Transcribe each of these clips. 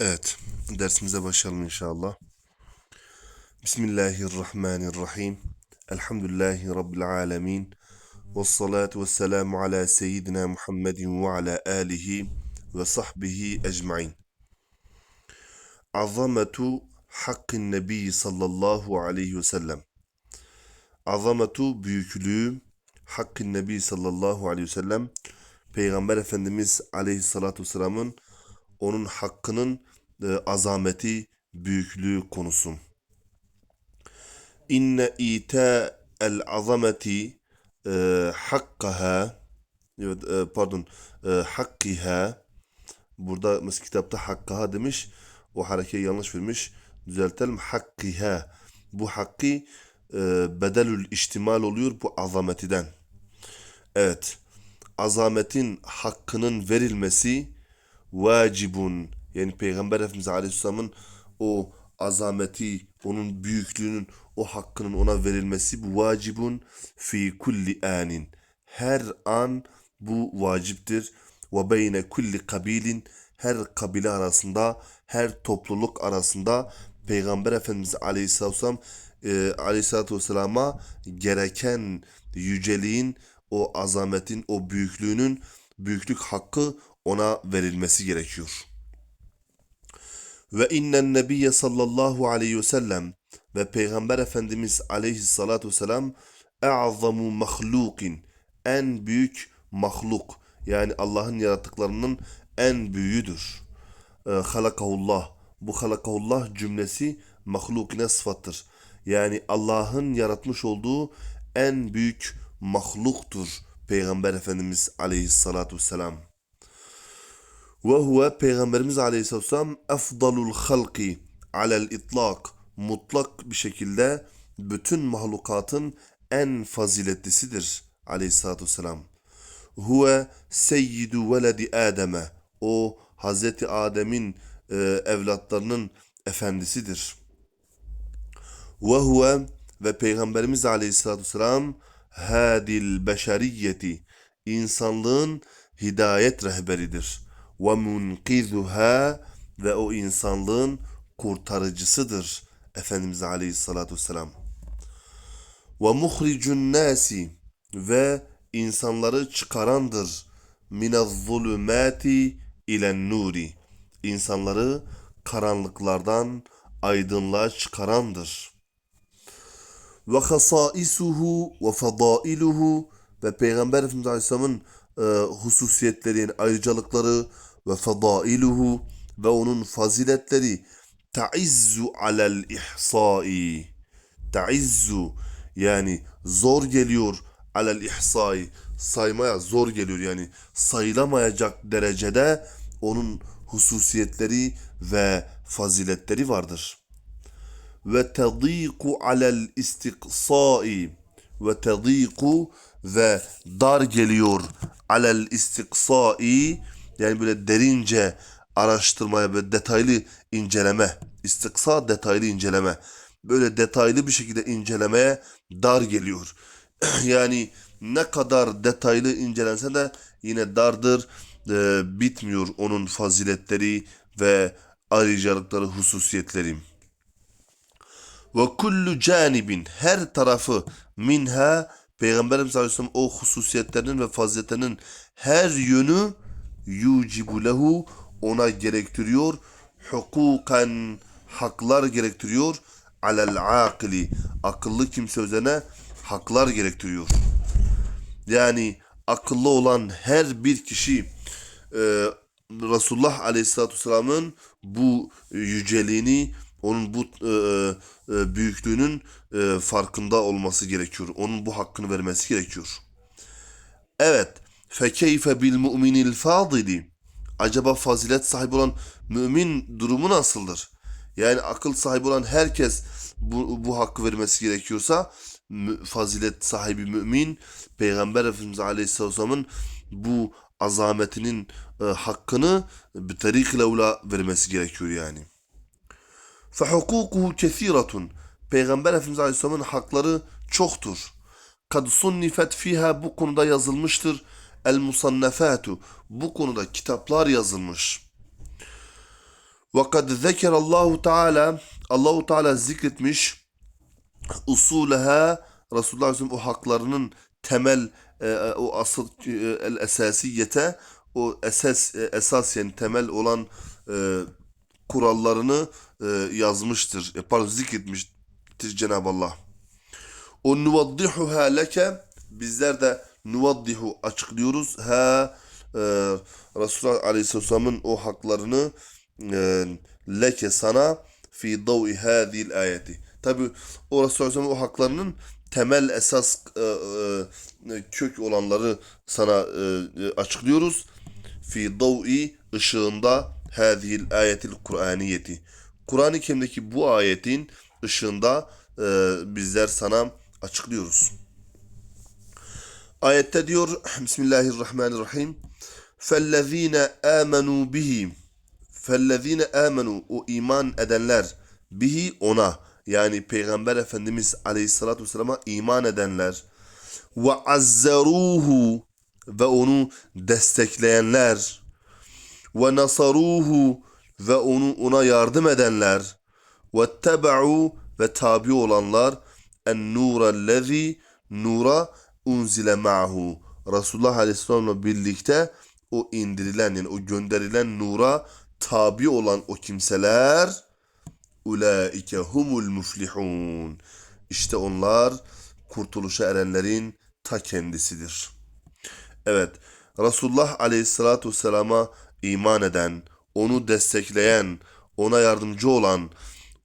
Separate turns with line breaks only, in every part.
Evet, dersimize başlayalım inşallah. Bismillahirrahmanirrahim. Elhamdülillahi Rabbil alemin. Ve salatu ve selamu ala seyyidina Muhammedin ve ala alihi ve sahbihi ecmain. Azametu hakkın nebi sallallahu aleyhi ve sellem. Azametu büyüklüğü hakkın nebi sallallahu aleyhi ve sellem. Peygamber Efendimiz aleyhissalatu vesselamın onun hakkının e, azameti, büyüklüğü konusu. İnne ita el azameti e, hakkaha e, pardon e, hakkiha. Burada mesela kitapta hakkaha demiş. O harekeyi yanlış vermiş düzeltelim. Hakkiha. Bu hakkı e, bedelül iştimal oluyor bu azametiden. Evet. Azametin hakkının verilmesi vacibun yani Peygamber Efendimiz Aleyhisselam'ın o azameti, onun büyüklüğünün, o hakkının ona verilmesi bu vacibun fi kulli anin. Her an bu vaciptir. Ve beyne kulli kabilin her kabile arasında, her topluluk arasında Peygamber Efendimiz Aleyhisselatü Vesselam e, Aleyhisselatü Vesselam'a gereken yüceliğin, o azametin, o büyüklüğünün büyüklük hakkı ona verilmesi gerekiyor. Ve innen nebiyye sallallahu aleyhi ve sellem ve Peygamber Efendimiz aleyhissalatu vesselam e'azamu mahlukin en büyük mahluk yani Allah'ın yarattıklarının en büyüğüdür. E, halakahullah bu halakahullah cümlesi mahlukine sıfattır. Yani Allah'ın yaratmış olduğu en büyük mahluktur Peygamber Efendimiz aleyhissalatu vesselam. Ve huve Peygamberimiz Aleyhisselatü Vesselam efdalul halki alel itlak mutlak bir şekilde bütün mahlukatın en faziletlisidir Aleyhisselatü Vesselam. Huve seyyidu veledi Adem'e o Hazreti Adem'in e, evlatlarının efendisidir. Ve huve ve Peygamberimiz Aleyhisselatü Vesselam hadil beşeriyeti insanlığın hidayet rehberidir ve munkizuha ve o insanlığın kurtarıcısıdır Efendimiz Aleyhissalatu vesselam. Ve muhricun nasi ve insanları çıkarandır minez zulümati ilen nuri. İnsanları karanlıklardan aydınlığa çıkarandır. Ve hasaisuhu ve fadailuhu ve Peygamber Efendimiz Aleyhisselam'ın e, hususiyetleri yani ayrıcalıkları ve fadailuhu ve onun faziletleri ta'izzu alel ihsai. Ta'izzu yani zor geliyor alel ihsai. Saymaya zor geliyor yani sayılamayacak derecede onun hususiyetleri ve faziletleri vardır. Ve tadiku alel istiqsai ve tadiku ve dar geliyor alel istiqsai yani böyle derince araştırmaya ve detaylı inceleme. İstiksa detaylı inceleme. Böyle detaylı bir şekilde incelemeye dar geliyor. yani ne kadar detaylı incelense de yine dardır. E, bitmiyor onun faziletleri ve ayrıcalıkları, hususiyetleri. Ve kullu canibin her tarafı minha Peygamberimiz Aleyhisselam o hususiyetlerinin ve faziletlerinin her yönü yucibu lehu ona gerektiriyor. Hukuken haklar gerektiriyor. Alel akili akıllı kimse üzerine haklar gerektiriyor. Yani akıllı olan her bir kişi e, Resulullah Aleyhisselatü Vesselam'ın bu yüceliğini onun bu e, e, büyüklüğünün e, farkında olması gerekiyor. Onun bu hakkını vermesi gerekiyor. Evet. Fekeyfe bil mu'minil fadili. Acaba fazilet sahibi olan mümin durumu nasıldır? Yani akıl sahibi olan herkes bu, bu hakkı vermesi gerekiyorsa fazilet sahibi mümin Peygamber Efendimiz Aleyhisselam'ın bu azametinin e, hakkını bir tarikle vermesi gerekiyor yani. فَحُقُوقُهُ كَثِيرَةٌ Peygamber Efendimiz Aleyhisselam'ın hakları çoktur. Kad sunnifet fiha bu konuda yazılmıştır. El musannefatu bu konuda kitaplar yazılmış. Ve kad zekerallahu Teala Allahu Teala zikretmiş usuleha Resulullah Aleyhisselam o haklarının temel e, e, o asıl e, el esasiyete o esas e, esas yani temel olan kurallarını yazmıştır. E, pardon zikretmiştir Cenab-ı Allah. O nuvaddihuha leke bizler de nuvaddihu açıklıyoruz. Ha e, Resulullah Aleyhisselam'ın o haklarını e, leke sana fi davi hadil ayeti. Tabi o Resulullah Aleyhisselam'ın o haklarının temel esas e, e, kök olanları sana e, e, açıklıyoruz. Fi davi ışığında hadil ayetil Kur'aniyeti. Kur'an-ı Kerim'deki bu ayetin ışığında e, bizler sana açıklıyoruz. Ayette diyor Bismillahirrahmanirrahim. Fellezine amenu bihi. Fellezine amenu o iman edenler bihi ona. Yani Peygamber Efendimiz Aleyhisselatü Vesselam'a iman edenler. Ve azzaruhu ve onu destekleyenler. Ve nasaruhu ve onu ona yardım edenler. Ve teba'u ve tabi olanlar. En nurellezi nura unzile ma'hu Resulullah Aleyhisselam'la birlikte o indirilen yani o gönderilen nura tabi olan o kimseler ulaike humul muflihun işte onlar kurtuluşa erenlerin ta kendisidir. Evet Resulullah Aleyhisselatü Vesselam'a iman eden, onu destekleyen, ona yardımcı olan,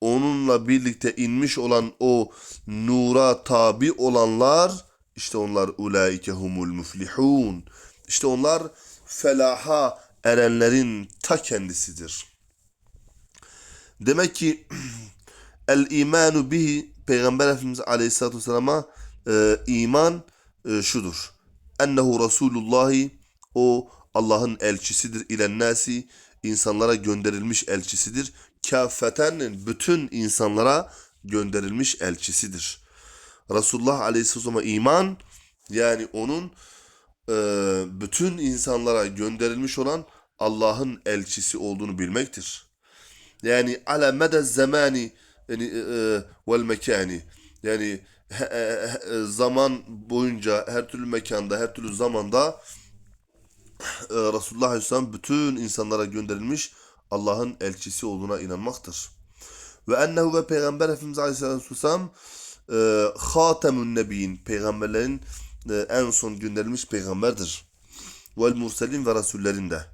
onunla birlikte inmiş olan o nura tabi olanlar işte onlar ulaike humul muflihun. İşte onlar felaha erenlerin ta kendisidir. Demek ki el imanu bihi Peygamber Efendimiz Aleyhisselatü Vesselam'a e, iman e, şudur. Ennehu Resulullahi o Allah'ın elçisidir ilen nasi insanlara gönderilmiş elçisidir. Kâfeten bütün insanlara gönderilmiş elçisidir. Resulullah Aleyhisselam'a iman yani onun e, bütün insanlara gönderilmiş olan Allah'ın elçisi olduğunu bilmektir. Yani ala mede zamani yani e, e, vel mekani yani he- he- zaman boyunca her türlü mekanda her türlü zamanda e, Resulullah Aleyhisselam bütün insanlara gönderilmiş Allah'ın elçisi olduğuna inanmaktır. Ve ennehu ve Peygamber Efendimiz Aleyhisselam e, hatemun nebiyin peygamberlerin en son gönderilmiş peygamberdir. Vel murselin ve rasullerin de.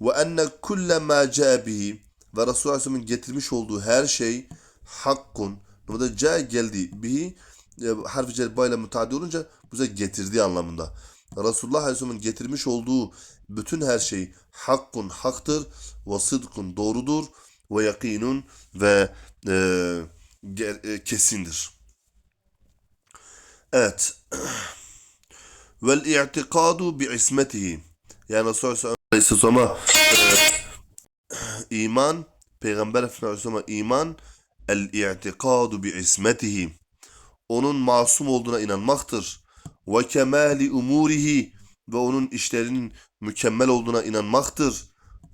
Ve enne kulle ma bihi ve Aleyhisselam'ın getirmiş olduğu her şey hakkun. Burada ca geldi. Bihi e, harfi cerba ile müteaddi olunca bize getirdiği anlamında. Resulullah Aleyhisselam'ın getirmiş olduğu bütün her şey hakkun haktır ve sıdkun doğrudur ve yakinun ve e, e, kesindir. Evet. Vel i'tikadu bi ismetihi. Yani Resulullah Aleyhisselam'a e, iman, Peygamber Efendimiz Aleyhisselam'a iman, el i'tikadu bi ismetihi. Onun masum olduğuna inanmaktır. Ve kemali umurihi ve onun işlerinin mükemmel olduğuna inanmaktır.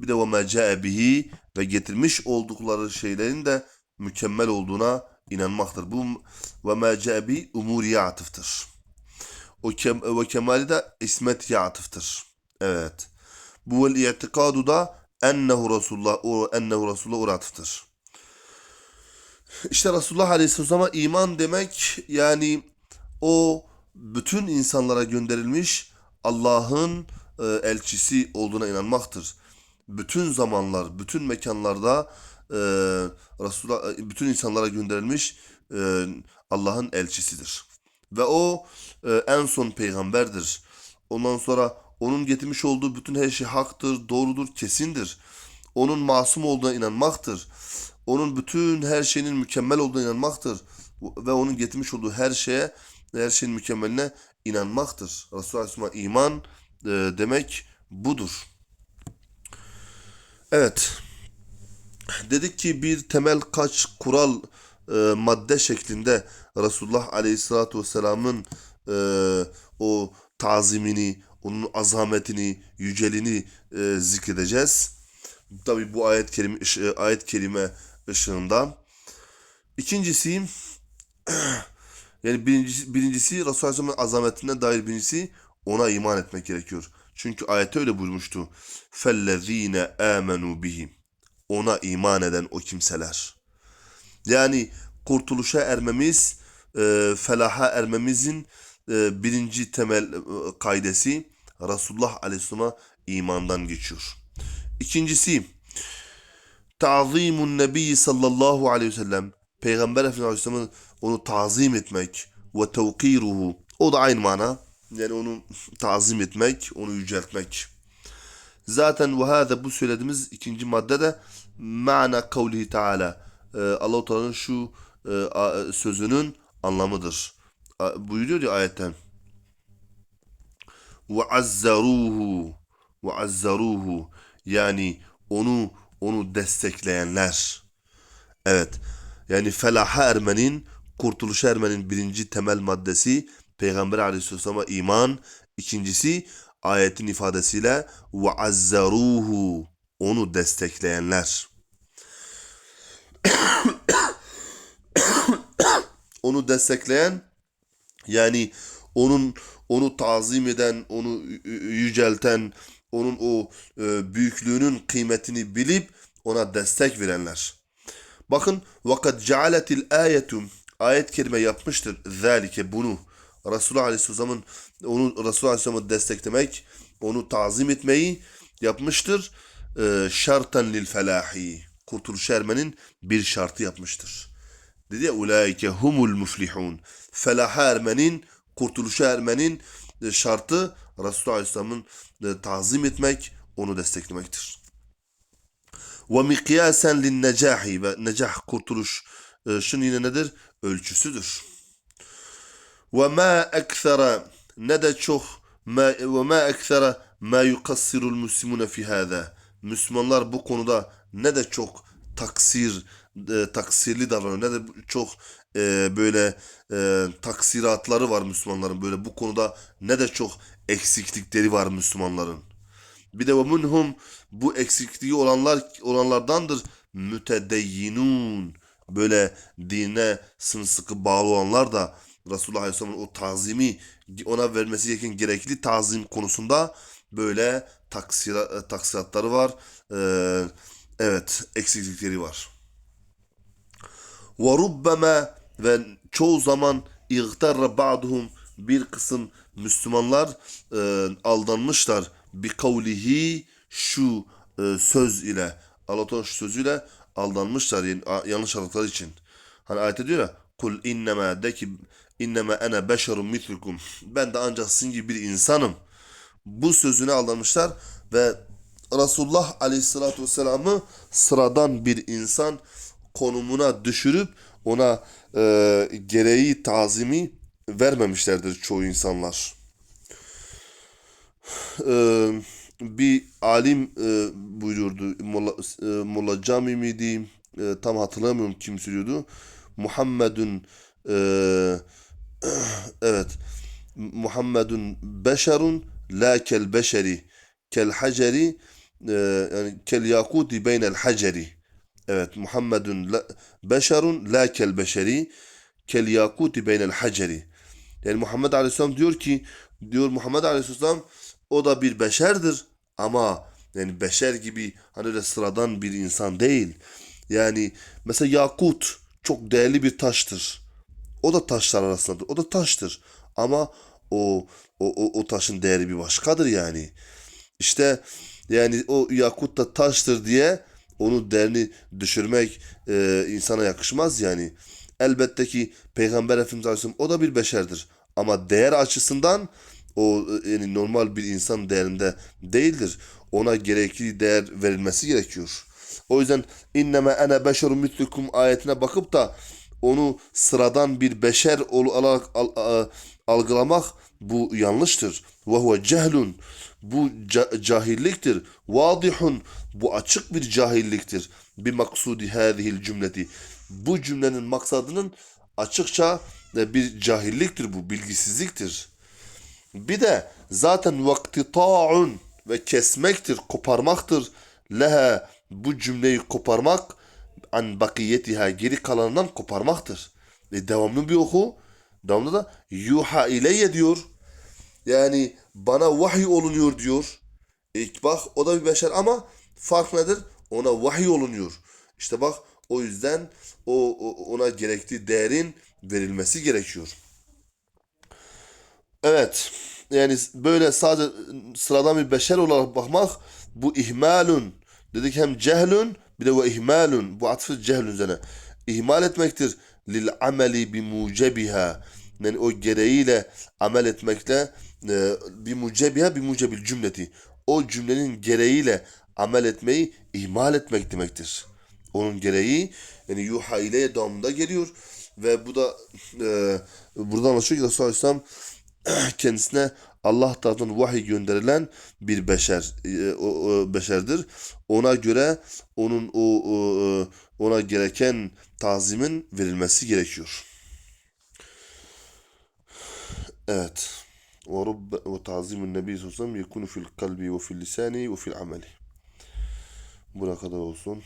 Bir de ve ma ca'e bihi ve getirmiş oldukları şeylerin de mükemmel olduğuna inanmaktır. Bu ve bihi umuriye atıftır. O kem, ve kemali de ismetiye atıftır. Evet. Bu vel i'tikadu da ennehu Resulullah ennehu Resulullah atıftır. İşte Resulullah Aleyhisselam'a iman demek yani o bütün insanlara gönderilmiş Allah'ın e, elçisi olduğuna inanmaktır. Bütün zamanlar, bütün mekanlarda e, Resulullah bütün insanlara gönderilmiş e, Allah'ın elçisidir. Ve o e, en son peygamberdir. Ondan sonra onun getirmiş olduğu bütün her şey haktır, doğrudur, kesindir. Onun masum olduğuna inanmaktır. Onun bütün her şeyinin mükemmel olduğuna inanmaktır. Ve onun getirmiş olduğu her şeye, her şeyin mükemmeline inanmaktır. Resulullah Aleyhisselam'a iman e, demek budur. Evet Dedik ki bir temel kaç kural e, madde şeklinde Resulullah Aleyhisselatü Vesselam'ın e, o tazimini, onun azametini, yüceliğini e, zikredeceğiz. Tabi bu ayet kerime, ışı- ayet kerime ışığında. İkincisi yani birincisi, birincisi Resulullah Aleyhisselam'ın azametine dair birincisi ona iman etmek gerekiyor. Çünkü ayette öyle buyurmuştu. فَالَّذ۪ينَ آمَنُوا بِهِ ona iman eden o kimseler. Yani kurtuluşa ermemiz, e, felaha ermemizin e, birinci temel e, kaidesi Resulullah Aleyhisselam'a imandan geçiyor. İkincisi, ta'zimun nebi sallallahu aleyhi ve sellem Peygamber Efendimiz Aleyhisselam'ı onu tazim etmek ve tevkiruhu o da aynı mana. Yani onu tazim etmek, onu yüceltmek. Zaten ve hâze bu söylediğimiz ikinci maddede ma'na kavlihi teala. Ee, Allah-u Teala'nın şu e, sözünün anlamıdır. Buyuruyor ya ayetten. Ve azzaruhu ve azzaruhu yani onu onu destekleyenler. Evet. Yani felaha ermenin, kurtuluşa ermenin birinci temel maddesi Peygamber aleyhisselam'a iman. İkincisi ayetin ifadesiyle ve azzaruhu onu destekleyenler. onu destekleyen yani onun onu tazim eden, onu yücelten, onun o e, büyüklüğünün kıymetini bilip ona destek verenler. Bakın vakat cealetil ayetum ayet kerime yapmıştır zalike bunu. Resulullah Aleyhisselam'ın onu Resulullah Aleyhisselam'ı desteklemek, onu tazim etmeyi yapmıştır. E, şartan lil felahi. Kurtuluş ermenin bir şartı yapmıştır. Dedi ya ulaike humul muflihun. Felaha ermenin, kurtuluşa ermenin e, şartı Resulullah Aleyhisselam'ın e, tazim etmek, onu desteklemektir. Ve mikyasen lin necahi ve necah kurtuluş e, şunun yine nedir? Ölçüsüdür. Ve ma ekthara ne de çok ma, ve ma ekthara ma yukassirul muslimune fi hâzâ. Müslümanlar bu konuda ne de çok taksir e, taksirli davranıyor ne de çok e, böyle e, taksiratları var Müslümanların böyle bu konuda ne de çok eksiklikleri var Müslümanların. Bir de ve minhum bu eksikliği olanlar olanlardandır mütedeyyinun böyle dine sımsıkı bağlı olanlar da Resulullah Aleyhisselam'ın o tazimi ona vermesi gereken gerekli tazim konusunda böyle taksira, taksiratları var. Ee, evet eksiklikleri var. Rubbema ve çoğu zaman igtarra ba'duhum bir kısım Müslümanlar e, aldanmışlar bi kavlihi şu e, söz ile Allah Teala şu sözüyle aldanmışlar yani, a- yanlış anladıkları için. Hani ayette diyor ya kul innema de ki innema ene beşerun mitlukum ben de ancak sizin gibi bir insanım. Bu sözüne aldanmışlar ve Resulullah Aleyhisselatü Vesselam'ı sıradan bir insan konumuna düşürüp ona e, gereği tazimi vermemişlerdir çoğu insanlar. E, bir alim e, buyuruyordu. Molla, e, Molla Cami miydi? E, tam hatırlamıyorum kim söylüyordu. Muhammedun e, evet Muhammedun beşerun la kel beşeri kel haceri e, yani kel yakuti beynel haceri evet Muhammedun la, beşerun la kel beşeri kel yakuti beynel haceri yani Muhammed Aleyhisselam diyor ki diyor Muhammed Aleyhisselam o da bir beşerdir ama yani beşer gibi hani öyle sıradan bir insan değil. Yani mesela yakut çok değerli bir taştır. O da taşlar arasındadır. O da taştır. Ama o o, o, o taşın değeri bir başkadır yani. İşte yani o yakut da taştır diye onun değerini düşürmek e, insana yakışmaz yani. Elbette ki Peygamber Efendimiz Aleyhisselam o da bir beşerdir. Ama değer açısından o e, yani normal bir insan değerinde değildir. Ona gerekli değer verilmesi gerekiyor. O yüzden inneme ene beşerun mitlukum ayetine bakıp da onu sıradan bir beşer ol- olarak algılamak bu yanlıştır. Ve huve cehlun. Bu ca- cahilliktir. Vadihun. Bu açık bir cahilliktir. Bir maksudi hâzihil cümleti. Bu cümlenin maksadının açıkça e, bir cahilliktir bu, bilgisizliktir. Bir de zaten vaktita'un ve kesmektir, koparmaktır. Leha bu cümleyi koparmak an bakiyetiha geri kalanından koparmaktır. E devamlı bir oku. Devamlı da yuha ileyye diyor. Yani bana vahiy olunuyor diyor. İlk bak o da bir beşer ama fark nedir? Ona vahiy olunuyor. İşte bak o yüzden o, ona gerektiği değerin verilmesi gerekiyor. Evet. Yani böyle sadece sıradan bir beşer olarak bakmak bu ihmalun. Dedik hem cehlun bir de ve ihmalun. Bu atfı cehlun üzerine. İhmal etmektir. Lil ameli bi mucebiha. Yani o gereğiyle amel etmekle e, bir mucebiha bir mucebil cümleti. O cümlenin gereğiyle amel etmeyi ihmal etmek demektir. Onun gereği yani yuha ile devamında geliyor ve bu da e, buradan anlaşılıyor ki Resulullah Aleyhisselam kendisine Allah tarafından vahiy gönderilen bir beşer e, o, beşerdir. Ona göre onun o, o e, ona gereken tazimin verilmesi gerekiyor. Evet. Ve rubbe ve tazimun nebi sallallahu aleyhi ve sellem yekunu fil kalbi ve fil lisani ve fil ameli. Buna kadar olsun.